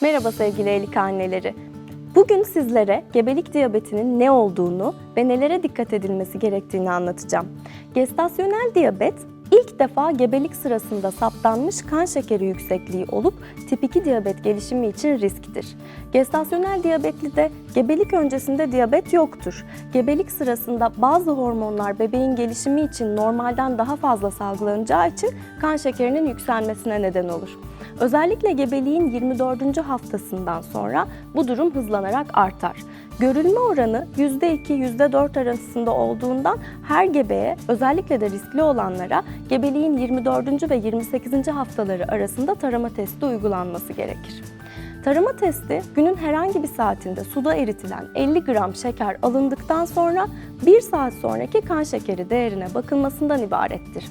Merhaba sevgili Elik anneleri. Bugün sizlere gebelik diyabetinin ne olduğunu ve nelere dikkat edilmesi gerektiğini anlatacağım. Gestasyonel diyabet ilk defa gebelik sırasında saptanmış kan şekeri yüksekliği olup tip 2 diyabet gelişimi için risktir. Gestasyonel diyabetlide gebelik öncesinde diyabet yoktur. Gebelik sırasında bazı hormonlar bebeğin gelişimi için normalden daha fazla salgılanacağı için kan şekerinin yükselmesine neden olur. Özellikle gebeliğin 24. haftasından sonra bu durum hızlanarak artar. Görülme oranı %2-%4 arasında olduğundan her gebeye özellikle de riskli olanlara gebeliğin 24. ve 28. haftaları arasında tarama testi uygulanması gerekir. Tarama testi günün herhangi bir saatinde suda eritilen 50 gram şeker alındıktan sonra 1 saat sonraki kan şekeri değerine bakılmasından ibarettir.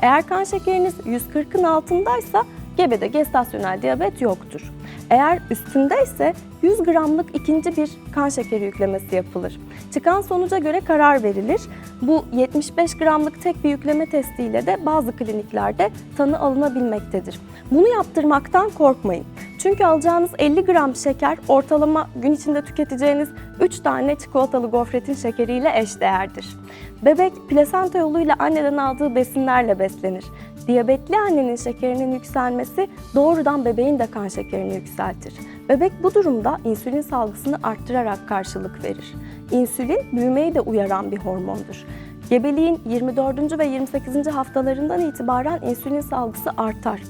Eğer kan şekeriniz 140'ın altındaysa gebede gestasyonel diyabet yoktur. Eğer üstündeyse 100 gramlık ikinci bir kan şekeri yüklemesi yapılır. Çıkan sonuca göre karar verilir. Bu 75 gramlık tek bir yükleme testiyle de bazı kliniklerde tanı alınabilmektedir. Bunu yaptırmaktan korkmayın. Çünkü alacağınız 50 gram şeker ortalama gün içinde tüketeceğiniz 3 tane çikolatalı gofretin şekeriyle eşdeğerdir. Bebek plasenta yoluyla anneden aldığı besinlerle beslenir. Diyabetli annenin şekerinin yükselmesi doğrudan bebeğin de kan şekerini yükseltir. Bebek bu durumda insülin salgısını arttırarak karşılık verir. İnsülin büyümeyi de uyaran bir hormondur. Gebeliğin 24. ve 28. haftalarından itibaren insülin salgısı artar.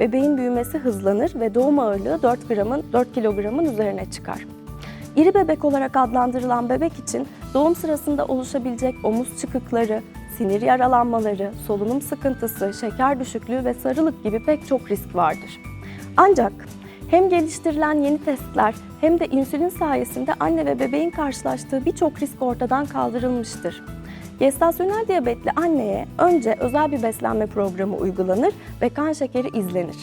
Bebeğin büyümesi hızlanır ve doğum ağırlığı 4 gramın 4 kilogramın üzerine çıkar. İri bebek olarak adlandırılan bebek için doğum sırasında oluşabilecek omuz çıkıkları, sinir yaralanmaları, solunum sıkıntısı, şeker düşüklüğü ve sarılık gibi pek çok risk vardır. Ancak hem geliştirilen yeni testler hem de insülin sayesinde anne ve bebeğin karşılaştığı birçok risk ortadan kaldırılmıştır. Gestasyonel diyabetli anneye önce özel bir beslenme programı uygulanır ve kan şekeri izlenir.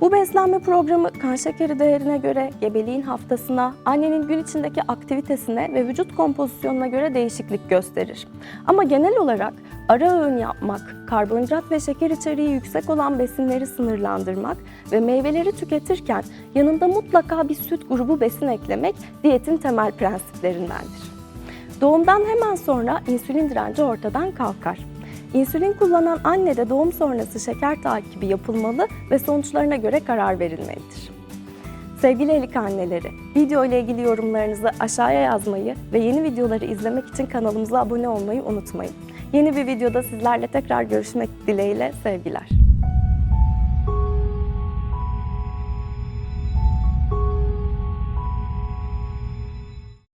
Bu beslenme programı kan şekeri değerine göre, gebeliğin haftasına, annenin gün içindeki aktivitesine ve vücut kompozisyonuna göre değişiklik gösterir. Ama genel olarak ara öğün yapmak, karbonhidrat ve şeker içeriği yüksek olan besinleri sınırlandırmak ve meyveleri tüketirken yanında mutlaka bir süt grubu besin eklemek diyetin temel prensiplerindendir. Doğumdan hemen sonra insülin direnci ortadan kalkar. İnsülin kullanan annede doğum sonrası şeker takibi yapılmalı ve sonuçlarına göre karar verilmelidir. Sevgili Elik anneleri, video ile ilgili yorumlarınızı aşağıya yazmayı ve yeni videoları izlemek için kanalımıza abone olmayı unutmayın. Yeni bir videoda sizlerle tekrar görüşmek dileğiyle sevgiler.